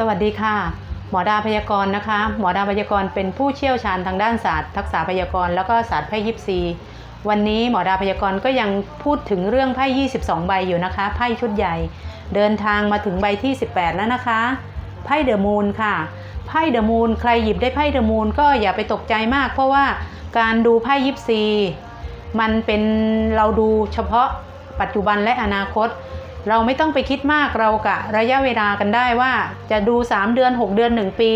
สวัสดีค่ะ หมอดาพยากรณ์นะคะ หมอดาพยากรณ์เป็นผู้เชี่ยวชาญทางด้านศาสตร์ ทักษะพยากรณ์แล้วก็ศาสตร์ไพ่ยิปซีวันนี้หมอดาพยากรณ์ก็ยังพูดถึงเรื่องไพ่22 ใบอยู่นะคะไพ่ชุดใหญ่ เดินทางมาถึงใบที่ 18 แล้วนะคะไพ่เดอะมูนค่ะไพ่เดอะมูนใครหยิบได้ไพ่เดอะมูนก็อย่าไปตกใจมาก เพราะว่าการดูไพ่ยิปซีมันเป็นเราดูเฉพาะปัจจุบันและอนาคต เราไม่ต้องไปคิดมากเรากะระยะเวลากันได้ว่าจะดู 3 เดือน 6 เดือน 1 ปี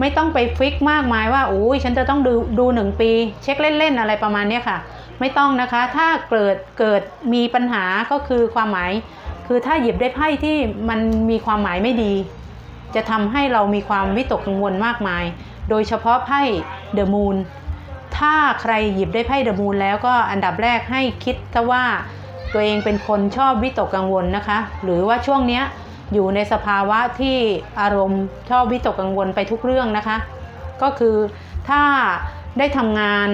ไม่ต้องไปฟิกมากมายว่าโอ้ยฉันจะต้องดูดู 1 ปี เช็คเล่นๆอะไรประมาณนี้ค่ะ ไม่ต้องนะคะ ถ้าเกิดเกิดมีปัญหาก็คือความหมาย คือถ้าหยิบได้ไพ่ที่มันมีความหมายไม่ดี จะทำให้เรามีความวิตกกังวลมากมาย โดยเฉพาะไพ่เดอะมูนถ้าใครหยิบได้ไพ่เดอะมูนแล้วก็อันดับแรกให้คิดซะว่า ตัวเองเป็นคนชอบวิตกกังวลนะคะ หรือว่าช่วงเนี้ยอยู่ในสภาวะที่อารมณ์ชอบวิตกกังวลไปทุกเรื่องนะคะ ก็คือถ้าได้ทำงาน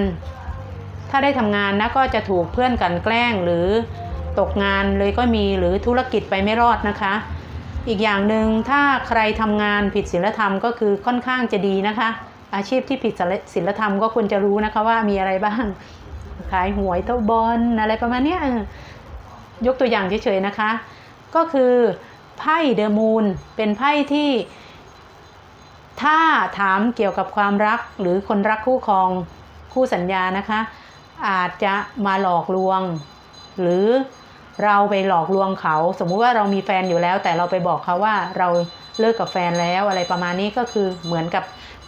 ถ้าได้ทำงานนะก็จะถูกเพื่อนกันแกล้งหรือตกงานเลยก็มีหรือธุรกิจไปไม่รอดนะคะ อีกอย่างหนึ่งถ้าใครทำงานผิดศีลธรรมก็คือค่อนข้างจะดีนะคะ อาชีพที่ผิดศีลธรรมก็ควรจะรู้นะคะว่ามีอะไรบ้างขายหวยเต้าบอลอะไรประมาณนี้ ยกตัวอย่างเฉยๆนะคะ ก็คือไพ่เดอะมูนเป็นไพ่ที่ถ้าถามเกี่ยวกับความรักหรือคนรักคู่ครองคู่สัญญานะคะ อาจจะมาหลอกลวง หรือเราไปหลอกลวงเขา สมมุติว่าเรามีแฟนอยู่แล้ว แต่เราไปบอกเขาว่าเราเลิกกับแฟนแล้วอะไรประมาณนี้ก็คือเหมือนกับ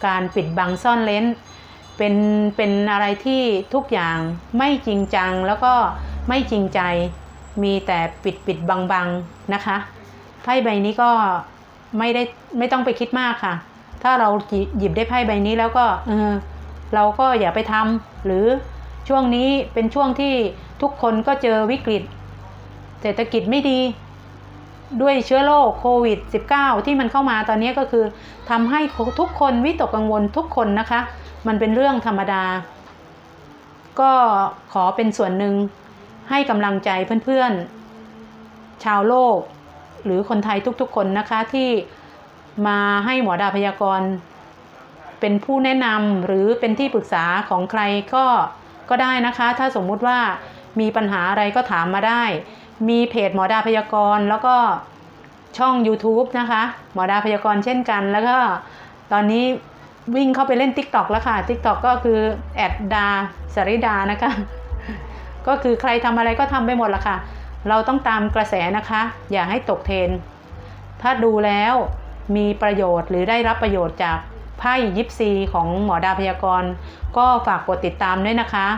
การปิดบังซ่อนเลนเป็นเป็นอะไรที่ทุกอย่างไม่จริงจังแล้วก็ไม่จริงใจ มีแต่ปิดปิดบังบังนะคะไพ่ใบนี้ก็ไม่ได้ไม่ต้องไปคิดมากค่ะ ถ้าเราหยิบได้ไพ่ใบนี้แล้วก็เออเราก็อย่าไปทำหรือช่วงนี้เป็นช่วงที่ทุกคนก็เจอวิกฤต เศรษฐกิจไม่ดี ด้วยเชื้อโรคโควิด -19 ที่มันเข้ามาตอนนี้ก็คือทำให้ทุกคนวิตกกังวลทุกคนนะคะ มันเป็นเรื่องธรรมดา ก็ขอเป็นส่วนหนึ่ง ให้กำลังใจเพื่อนๆ ชาวโลก หรือคนไทยทุกๆคนนะคะที่มาให้หมอดาพยากรณ์ เป็นผู้แนะนำหรือเป็นที่ปรึกษาของใครก็ก็ได้นะคะ ถ้าสมมุติว่ามีปัญหาอะไรก็ถามมาได้ มีเพจหมอดาพยากรณ์ แล้วก็ช่อง YouTube นะคะ หมอดาพยากรณ์เช่นกัน แล้วก็ตอนนี้วิ่งเข้าไปเล่น TikTok แล้วค่ะ TikTok ก็คือแอดดาสริดานะคะ ก็คือใครทำอะไรก็ทำไปหมดละค่ะ เราต้องตามกระแสนะคะ อย่าให้ตกเทรนถ้าดูแล้วมีประโยชน์หรือได้รับประโยชน์จากไพ่ยิปซีของหมอดาพยากรณ์ ก็ฝากกดติดตามด้วยนะคะ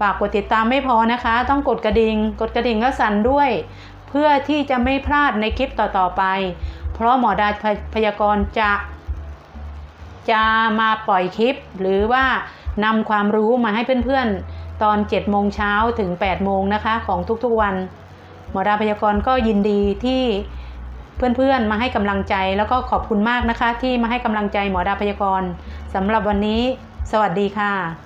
ฝากกดติดตามไม่พอนะคะ ต้องกดกระดิ่งกดกระดิ่งก็สั่นด้วย เพื่อที่จะไม่พลาดในคลิปต่อๆไป เพราะหมอดาพยากรณ์จะ จะมาปล่อยคลิป หรือว่านำความรู้มาให้เพื่อนๆ ตอน7โมงเช้าถึง8โมงนะคะของทุกๆวัน หมอดาพยากรณ์ก็ยินดีที่เพื่อนๆมาให้กำลังใจแล้วก็ขอบคุณมากนะคะ ที่มาให้กำลังใจหมอดาพยากรณ์สำหรับวันนี้ สวัสดีค่ะ